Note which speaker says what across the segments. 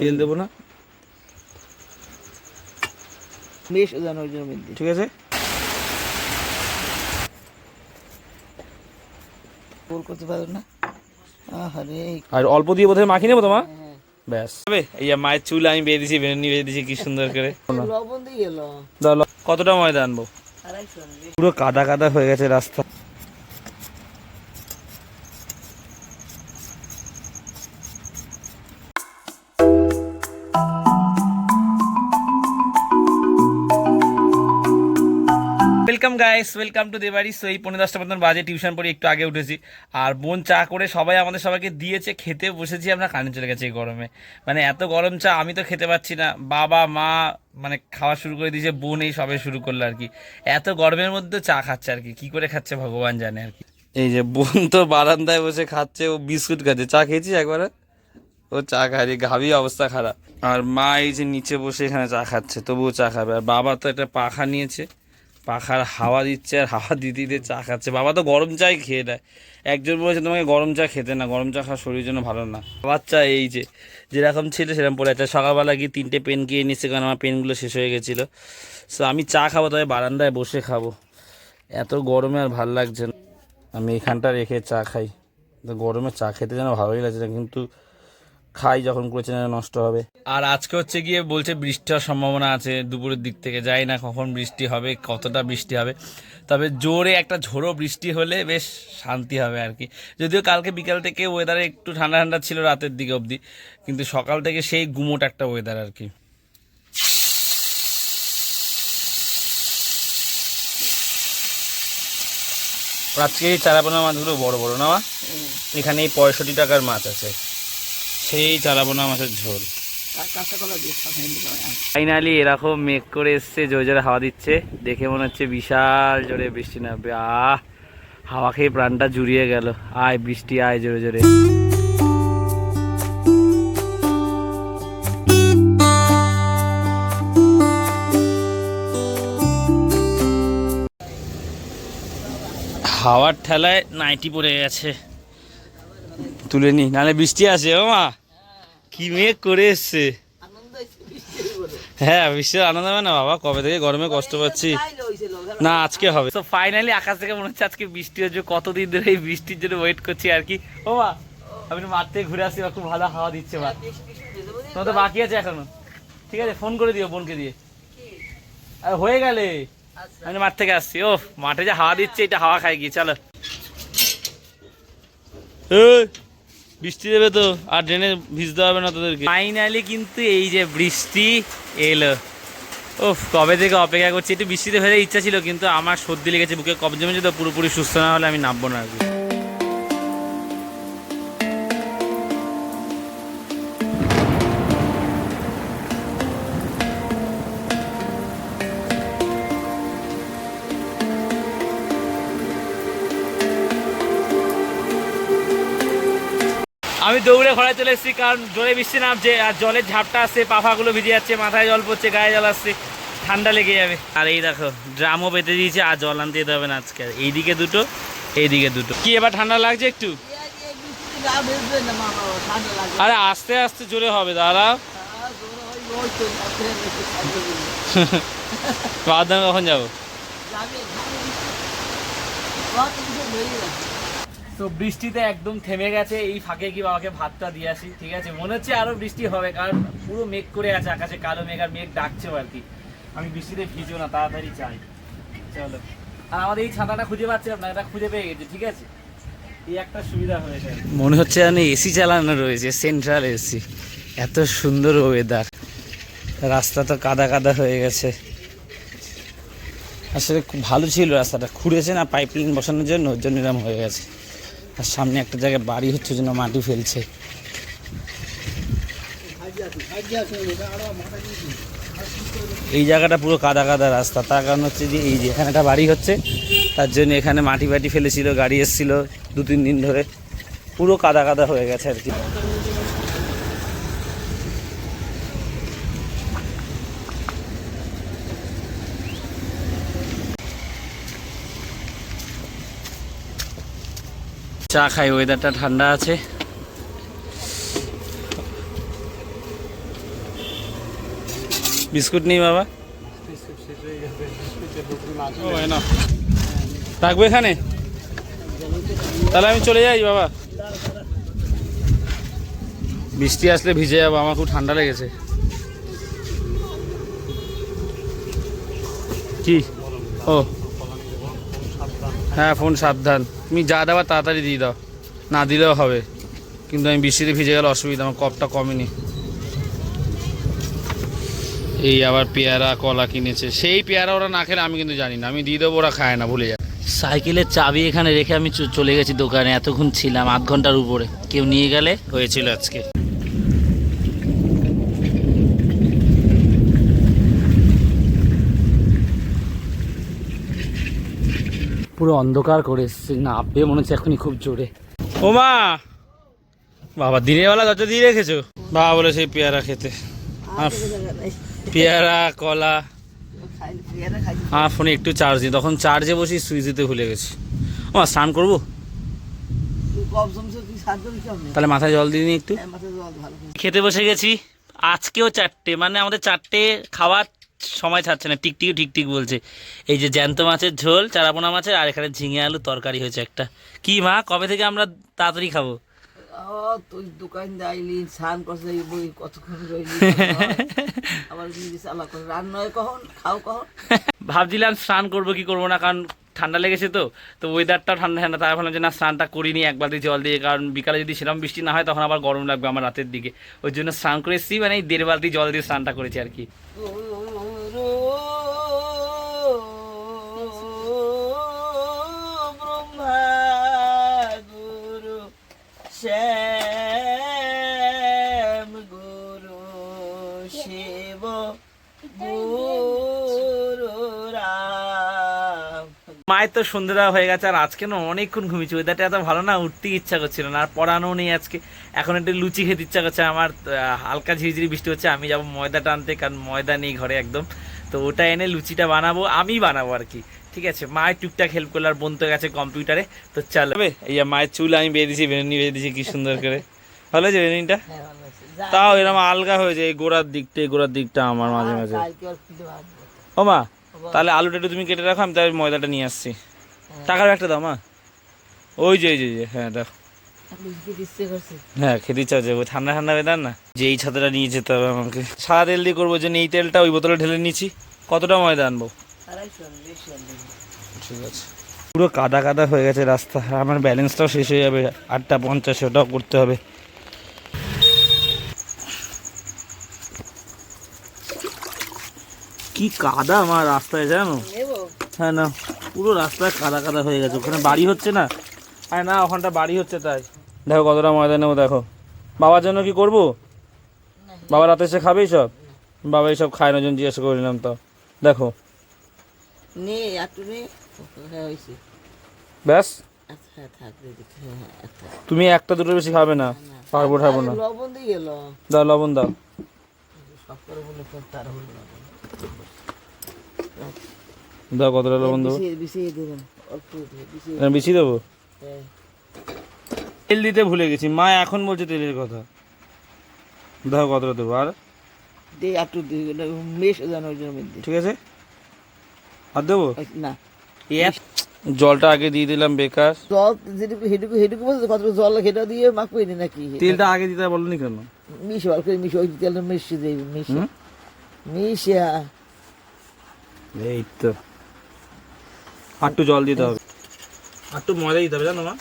Speaker 1: তেল দেবো না।
Speaker 2: বেশ ওজন জন্য
Speaker 1: ঠিক আছে?
Speaker 2: গোল করতে পারো না?
Speaker 1: আর অল্প দিয়ে বোধহয় মাখিয়ে নেব তোমার
Speaker 2: হ্যাঁ।
Speaker 1: ব্যাস। হবে এই যে মায়ের চুল আমি বেঁধে কি সুন্দর করে।
Speaker 2: লবণ দিয়ে গেল
Speaker 1: দাও কতটা ময়দা আনব? পুরো কাদা কাদা হয়ে গেছে রাস্তা। Welcome guys, welcome to দেবাড়ি so এই পনেরো দশটা মতন বাজে, টিউশন পড়ে একটু আগে উঠেছি। আর বোন চা করে সবাই আমাদের সবাইকে দিয়েছে, খেতে বসেছি, আমরা কানে চলে গেছে এই গরমে। মানে এত গরম চা আমি তো খেতে পাচ্ছি না। বাবা, মা মানে খাওয়া শুরু করে দিয়েছে, বোন এই সবে শুরু করল আর কি। এত গরমের মধ্যে চা খাচ্ছে আর কি কি করে খাচ্ছে ভগবান জানে আর কি। এই যে বোন তো বারান্দায় বসে খাচ্ছে, ও বিস্কুট খাচ্ছে। চা খেয়েছিস একবারে? ও চা খায় ঘাবি অবস্থা খারাপ। আর মা এই যে নিচে বসে এখানে চা খাচ্ছে, তবুও চা খাবে। আর বাবা তো একটা পাখা নিয়েছে। পাখার হাওয়া দিচ্ছে আর হাওয়া দিতে দিতে চা খাচ্ছে। বাবা তো গরম চাই খেয়ে দেয় একজন বলেছে, তোমাকে গরম চা খেতে না, গরম চা খাওয়া শরীরের জন্য ভালো না। বাচ্চা এই যে, যেরকম ছিল সেরকম পড়ে আছে। সকালবেলা গিয়ে তিনটে পেন কিনে নিচ্ছে কারণ আমার পেনগুলো শেষ হয়ে গেছিল। সো আমি চা খাব, তবে বারান্দায় বসে খাব। এত গরমে আর ভালো লাগছে না। আমি এখানটা রেখে চা খাই। তো গরমে চা খেতে যেন ভালোই লাগছে না, কিন্তু খাই যখন করেছে নষ্ট হবে। আর আজকে হচ্ছে গিয়ে বলছে বৃষ্টি হওয়ার সম্ভাবনা আছে দুপুরের দিক থেকে যাই না কখন বৃষ্টি হবে কতটা বৃষ্টি হবে। তবে জোরে একটা ঝোড়ো বৃষ্টি হলে বেশ শান্তি হবে আর কি। যদিও কালকে বিকাল থেকে ওয়েদারে একটু ঠান্ডা ঠান্ডা ছিল রাতের দিকে অবধি কিন্তু সকাল থেকে সেই গুমোট একটা ওয়েদার আর কি। আজকে এই চারাপোনা মাছগুলো বড় বড় না মা? এখানে এই পঁয়ষট্টি টাকার মাছ আছে। সেই চারাপোনা মাছের ঝোল। ফাইনালি এরকম মেঘ করে এসছে জোরে জোরে হাওয়া দিচ্ছে। দেখে মনে হচ্ছে বিশাল জোরে বৃষ্টি নামবে। আহ হাওয়া খেয়ে প্রাণটা জুড়িয়ে গেল। আয় বৃষ্টি আয় জোরে জোরে। হাওয়ার ঠেলায় নাইটি পড়ে গেছে। তুলে নি নালে বৃষ্টি আসে ও মা। কি মেঘ করে এসছে? হ্যাঁ বৃষ্টির আনন্দ হবে না বাবা। কবে থেকে গরমে কষ্ট পাচ্ছি? না আজকে হবে। তো ফাইনালি আকাশ থেকে মনে হচ্ছে আজকে বৃষ্টি হচ্ছে। কতদিন ধরে এই বৃষ্টির জন্য ওয়েট করছি আর কি। ও মা আমি মাঠ থেকে ঘুরে আসি খুব ভালো হাওয়া দিচ্ছে
Speaker 2: দেবো
Speaker 1: তোমার তো বাকি আছে এখনও? ঠিক আছে ফোন করে দিও বোনকে দিয়ে। আর হয়ে গেলে? আমি মাঠ থেকে আসছি। ও মাঠে যে হাওয়া দিচ্ছে এটা হাওয়া খাই গিয়ে চলো। বৃষ্টি দেবে তো, আর ড্রেনে ভিজতে হবে না তোদেরকে। ফাইনালি কিন্তু এই যে বৃষ্টি এলো। ও কবে থেকে অপেক্ষা করছি? একটু বৃষ্টিতে ভেজে ইচ্ছা ছিল, কিন্তু আমার সর্দি লেগেছে, বুকে কবে জমেছে তো, পুরোপুরি সুস্থ না হলে আমি নামবো না আর কি। আমি দৌড়ে ঘরে চলে এসেছি কারণ জলে বৃষ্টি নামছে আর জলের ঝাপটা আসছে পাফাগুলো ভিজে যাচ্ছে মাথায় জল পড়ছে গায়ে জল আসছে ঠান্ডা লেগে যাবে। আর এই দেখো ড্রামও পেতে দিয়েছে আর জল আনতে যেতে হবে না আজকে। আর এইদিকে দুটো এইদিকে দুটো। কি এবার ঠান্ডা লাগছে একটু? আরে আস্তে আস্তে জোরে হবে দাঁড়া
Speaker 2: আর জোর হয় ওই তো রাত্রে একটু খাদ্য দিল
Speaker 1: বাদাম কখন যাব তো বৃষ্টিতে একদম থেমে গেছে, এই ফাঁকে কি বাবাকে ভাতটা দিয়ে আসি, ঠিক আছে? মনে হচ্ছে আরও বৃষ্টি হবে, কারণ পুরো মেঘ করে আছে, আকাশে কালো মেঘ আর মেঘ ডাকছেও আর কি। আমি বৃষ্টিতে ভিজবো না, তাড়াতাড়ি চাই চলো। আর আমাদের এই ছাতাটা খুঁজে পাচ্ছি না এটা খুঁজে পেয়ে গেছে, ঠিক আছে? এই একটা সুবিধা হয়েছে মনে হচ্ছে যেন এসি চালানো রয়েছে, সেন্ট্রাল এসি। এত সুন্দর ওয়েদার রাস্তা তো কাদা কাদা হয়ে গেছে। আসলে খুব ভালো ছিল রাস্তাটা, খুঁড়েছে না পাইপ লাইন বসানোর জন্য, ওর জন্য এরকম হয়ে গেছে। আর সামনে একটা জায়গায় বাড়ি হচ্ছে জন্য মাটি ফেলছে। এই জায়গাটা পুরো কাদা কাদা রাস্তা। তার কারণ হচ্ছে যে এই যে এখানে একটা বাড়ি হচ্ছে, তার জন্য এখানে মাটি বাটি ফেলেছিল, গাড়ি এসেছিল দু তিন দিন ধরে। পুরো কাদা কাদা হয়ে গেছে আর কি। চা খাই ওয়েদারটা ঠান্ডা আছে। বিস্কুট নেই বাবা? থাকবে এখানে? তাহলে আমি চলে যাই বাবা। বৃষ্টি আসলে ভিজে যাব, আমার খুব ঠান্ডা লেগেছে। কি? ও। হ্যাঁ ফোন সাবধান। তুমি যা দেওয়া তাড়াতাড়ি দিয়ে দাও। না দিলেও হবে। কিন্তু আমি বৃষ্টিতে ভিজে গেলে অসুবিধা আমার কপটা কমেনি। এই আবার পেয়ারা কলা কিনেছে। সেই পেয়ারা ওরা না খেলে আমি কিন্তু জানি না। আমি দিয়ে দেবো ওরা খায় না ভুলে যায়। সাইকেলের চাবি এখানে রেখে আমি চ- চলে গেছি দোকানে। এতক্ষণ ছিলাম আধ ঘণ্টার উপরে। কেউ নিয়ে গেলে? হয়েছিল আজকে। পুরো অন্ধকার করে এসছে। না আপে মনে হচ্ছে এখনই খুব জোরে। ও মা! বাবা দিনের বেলা যত দিয়ে রেখেছো? বাবা বলে সেই পেয়ারা খেতে। পেয়ারা কলা। আমার ফোনে একটু চার্জ দিই তখন চার্জে বসি সুইচ দিতে ভুলে গেছি। ও মা, স্নান করব? তাহলে মাথায় জল দিয়ে নিই একটু? খেতে বসে গেছি। আজকেও চারটে মানে আমাদের চারটে খাওয়ার সময় ছাড়ছে না টিকটিক টিকটিক বলছে। এই যে জ্যান্ত মাছের ঝোল চারাপোনা মাছের আর এখানে ঝিঙে আলু তরকারি হয়েছে একটা। কি মা কবে থেকে আমরা তাড়াতাড়ি খাব?
Speaker 2: তুই দোকান যাইলি স্নান যাই বই কতক্ষণ রইলি? আবার চালা করে রান্না হয় কখন? খাও কখন?
Speaker 1: ভাবছিলাম স্নান করব কি করব না কারণ ঠান্ডা লেগেছে তো। তো ওয়েদারটাও ঠান্ডা ঠান্ডা তাই ভাবলাম যে না স্নানটা করিনি এক বালতি জল দিয়ে কারণ বিকালে যদি সেরকম বৃষ্টি না হয় তখন আবার গরম লাগবে আমার রাতের দিকে। ওই জন্য স্নান করে এসেছি মানে এই দেড় বালতি জল দিয়ে স্নানটা করেছি আর কি। মায়ের তো সন্ধ্যেটা হয়ে গেছে আর আজকে না অনেকক্ষণ ঘুমিয়েছি। ওয়েদারটা এত ভালো না উঠতে ইচ্ছা করছিল না আর পড়ানো নেই আজকে। এখন একটু লুচি খেতে ইচ্ছা করছে আমার হালকা ঝিরিঝিরি বৃষ্টি হচ্ছে আমি যাব ময়দাটা আনতে কারণ ময়দা নেই ঘরে একদম। তো ওটা এনে লুচিটা বানাবো আমি বানাবো আর কি। ঠিক আছে মায়ের টুকটাক হেল্প করলে আর বোন তো গেছে কম্পিউটারে তো চলো। এই যে মায়ের চুল আমি বেঁধে দিয়েছি বেনুনি বেঁধে দিয়েছি কি সুন্দর করে। ভালো হয়েছে বেনুনিটা
Speaker 2: হ্যাঁ
Speaker 1: তাও এরকম আলগা হয়েছে এই গোড়ার দিকটা এই গোড়ার দিকটা আমার মাঝে মাঝে। ও মা তাহলে আলুটা একটু তুমি কেটে রাখো আমি তাহলে ময়দাটা নিয়ে আসছি। টাকার একটা দাও মা। ওই যে ওই যে যে, হ্যাঁ
Speaker 2: করছে।
Speaker 1: হ্যাঁ খেতে ইচ্ছা হচ্ছে ওই ঠান্ডা ঠান্ডা বেদার না? যে এই ছাতাটা নিয়ে যেতে হবে আমাকে। সাদা তেল দিয়ে করব যে এই তেলটা ওই বোতলে ঢেলে নিচ্ছি। কতটা ময়দা আনব। ঠিক আছে। পুরো কাদা কাদা হয়ে গেছে রাস্তা। আমার ব্যালেন্সটাও শেষ হয়ে যাবে। আটটা পঞ্চাশ ওটাও করতে হবে। কি কাদা আমার রাস্তায় জানো? হ্যাঁ না। পুরো রাস্তায় কাদা কাদা হয়ে গেছে। ওখানে বাড়ি হচ্ছে না? আরে না ওখানটা বাড়ি হচ্ছে তাই। দেখো কতটা ময়দা নেব দেখো। বাবার জন্য কি করব? বাবা রাতে এসে খাবেই সব? বাবা এইসব খায় না জন্য জিজ্ঞাসা করলাম তো। দেখো।
Speaker 2: হ্যাঁ
Speaker 1: ব্যাস।
Speaker 2: আচ্ছা হ্যাঁ হ্যাঁ হ্যাঁ
Speaker 1: তুমি একটা দুটো বেশি খাবে না? পারব ঠাবো না। দাও লবণ দাও। দাও কতটা লবণ দেবো? বেশি দেবো?
Speaker 2: হ্যাঁ।
Speaker 1: তেল দিতে ভুলে গেছি মা এখন বলছে তেলের কথা। দাও কতটা দেবো আর?
Speaker 2: একটু
Speaker 1: ঠিক আছে? আর দেবো?
Speaker 2: না।
Speaker 1: জলটা আগে দিয়ে দিলাম বেকার।
Speaker 2: জল যেটুকু হেটুকু হেটুকু বলছে কত জল সেটা দিয়ে মাখবে নাকি?
Speaker 1: তেলটা আগে দিতে বলনি কেন?
Speaker 2: মিশে অল্প করে মিশে ওই তেলটা মিশিয়ে দেবে মিশে মিশিয়া।
Speaker 1: এই তো আটটু জল দিতে হবে। আটটু ময়দা দিতে হবে জানো মা?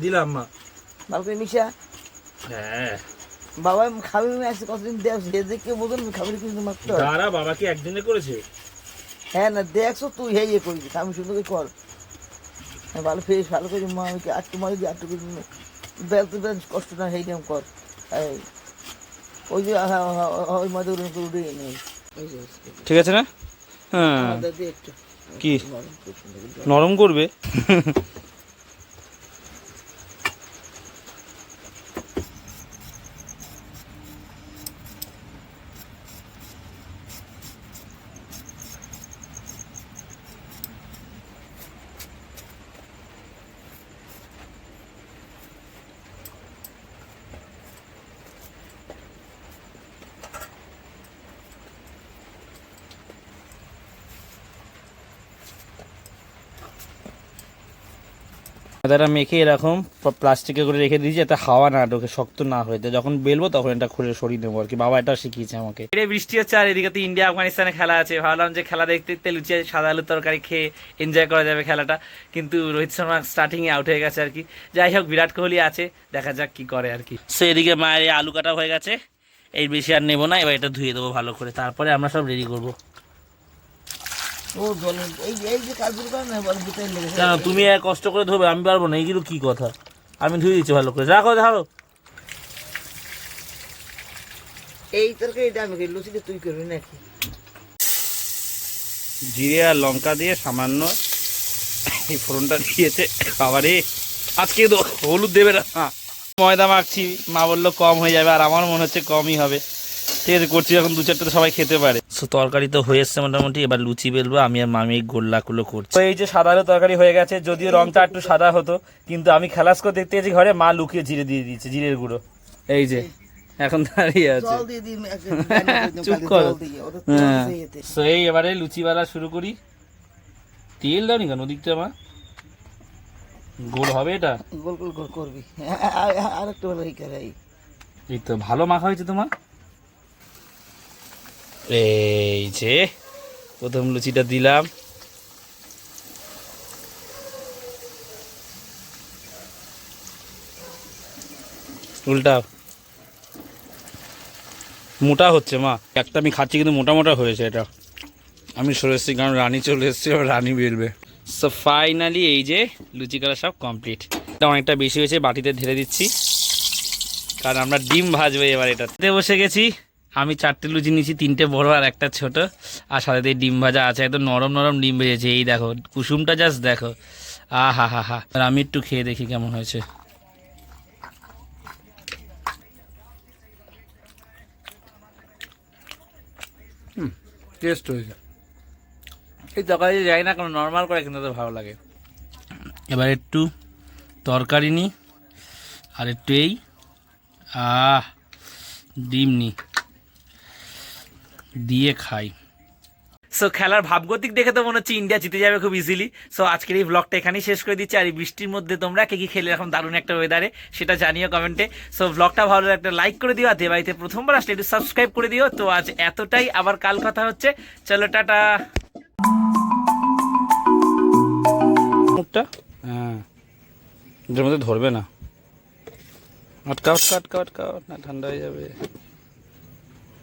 Speaker 1: দিলাম মা।
Speaker 2: ভালো করে মিশা
Speaker 1: হ্যাঁ।
Speaker 2: বাবা খাবে আসছে কতদিন দেখ সে দেখে বোঝেন খাবার কিন্তু হয়।
Speaker 1: দাঁড়া বাবা কি একদিনে করেছে।
Speaker 2: হ্যাঁ না দেখছ তুই হে ইয়ে করবি। আমি সুন্দর করে হ্যাঁ ভালো ফ্রেশ ভালো করে মা আমি আটটু মারি দিয়ে আটটু করে বেলতে বেল কষ্ট না নিয়ম কর। এই, ওই যে হ্যাঁ, হ্যাঁ, ওই মাদুর ওরকম নেই
Speaker 1: ঠিক আছে না? হ্যাঁ। কি।
Speaker 2: নরম
Speaker 1: করবে? ময়দাটা মেখে এরকম প্লাস্টিকে করে রেখে দিয়েছি যাতে হাওয়া না ঢোকে শক্ত না হয়ে যায়। যখন বেলবো তখন এটা খুলে সরিয়ে নেব আর কি। বাবা এটা শিখিয়েছে আমাকে। এটা বৃষ্টি হচ্ছে আর এদিকে তো ইন্ডিয়া আফগানিস্তানে খেলা আছে। ভাবলাম যে খেলা দেখতে দেখতে লুচি সাদা আলুর তরকারি খেয়ে এনজয় করা যাবে খেলাটা। কিন্তু রোহিত শর্মা স্টার্টিংয়ে আউট হয়ে গেছে আর কি। যাই হোক বিরাট কোহলি আছে দেখা যাক কি করে আর কি। সো এদিকে মায়ের আলু কাটা হয়ে গেছে। এই বেশি আর নেব না এবার এটা ধুয়ে দেবো ভালো করে। তারপরে আমরা সব রেডি করব
Speaker 2: ও জল এই এই যে কাজগুলো করে না বল ভিতরে লেগেছে
Speaker 1: কেন তুমি এক কষ্ট করে ধোবে আমি পারব না এইগুলো কি কথা? আমি ধুয়ে দিচ্ছি ভালো করে। রাখো ধরো
Speaker 2: এই তরকারিটা আমি লুচিটা তুই করবি নাকি?
Speaker 1: জিরে আর লঙ্কা দিয়ে সামান্য এই ফোড়নটা দিয়েছে। বাবারে আজকে তো হলুদ দেবে না। ময়দা মাখছি মা বলল কম হয়ে যাবে আর আমার মনে হচ্ছে কমই হবে। ঠিক আছে করছি যখন দু চারটে সবাই খেতে পারে। সো তরকারি তো হয়ে এসছে মোটামুটি এবার লুচি বেলবো আমি আর মামি গোল্লাগুলো করছি। তো এই যে সাদা আলু তরকারি হয়ে গেছে যদিও রংটা একটু সাদা হতো কিন্তু আমি খেলাস করে দেখতে গেছি ঘরে মা লুকিয়ে জিরে দিয়ে দিয়েছে জিরের গুঁড়ো। এই যে এখন দাঁড়িয়ে আছে। চুপ কর।
Speaker 2: জল দিয়ে, ওটা তেল
Speaker 1: হ্যাঁ। সো এই এবারে লুচি বেলা শুরু করি। তেল দাও নি কেন ওদিকটা মা? গোল হবে এটা?
Speaker 2: গোল গোল করবি। আ- আ- আ- আর একটু ভালো।
Speaker 1: এই তো ভালো মাখা হয়েছে তোমার? এই যে, প্রথম লুচিটা দিলাম। উল্টাও মোটা হচ্ছে, মা। একটা আমি খাচ্ছি কিন্তু মোটা মোটা হয়েছে এটা। আমি সরে এসেছি, কারণ রানী চলে এসেছি, এবার রানী বেরবে। সো ফাইনালি এই যে লুচি করা সব কমপ্লিট এটা অনেকটা বেশি হয়েছে, বাটিতে ঢেলে দিচ্ছি। কারণ আমরা ডিম ভাজবো এবার এটাতে। বসে গেছি। আমি চারটে লুচি নিয়েছি তিনটে বড় আর একটা ছোট। আর সাথে দিয়ে ডিম ভাজা আছে একদম নরম নরম ডিম ভেজেছে এই দেখো কুসুমটা জাস্ট দেখো। আ হা হা। হা আর আমি একটু খেয়ে দেখি কেমন হয়েছে। টেস্ট হয়েছে। এই তরকারি যাই না কোনো নর্মাল করে কিন্তু তো ভালো লাগে। এবার একটু তরকারি নিই আর একটু এই আহ ডিম নি। দিয়ে খাই। সো খেলার ভাবগতিক দেখে তো মনে হচ্ছে ইন্ডিয়া জিতে যাবে খুব ইজিলি সো আজকের এই ব্লগটা এখানেই শেষ করে দিচ্ছি। আর এই বৃষ্টির মধ্যে তোমরা কে কি খেলে এখন দারুণ একটা ওয়েদারে সেটা জানিও কমেন্টে। সো ব্লগটা ভালো লাগলে একটা লাইক করে দিও। আর দেবাইতে প্রথমবার আসলে একটু সাবস্ক্রাইব করে দিও। তো আজ এতটাই। আবার কাল কথা হচ্ছে। চলো টাটা। মুখটা? হ্যাঁ। এটার মধ্যে ধরবে না। আটকা আটকা আটকা আটকা না ঠান্ডা হয়ে যাবে।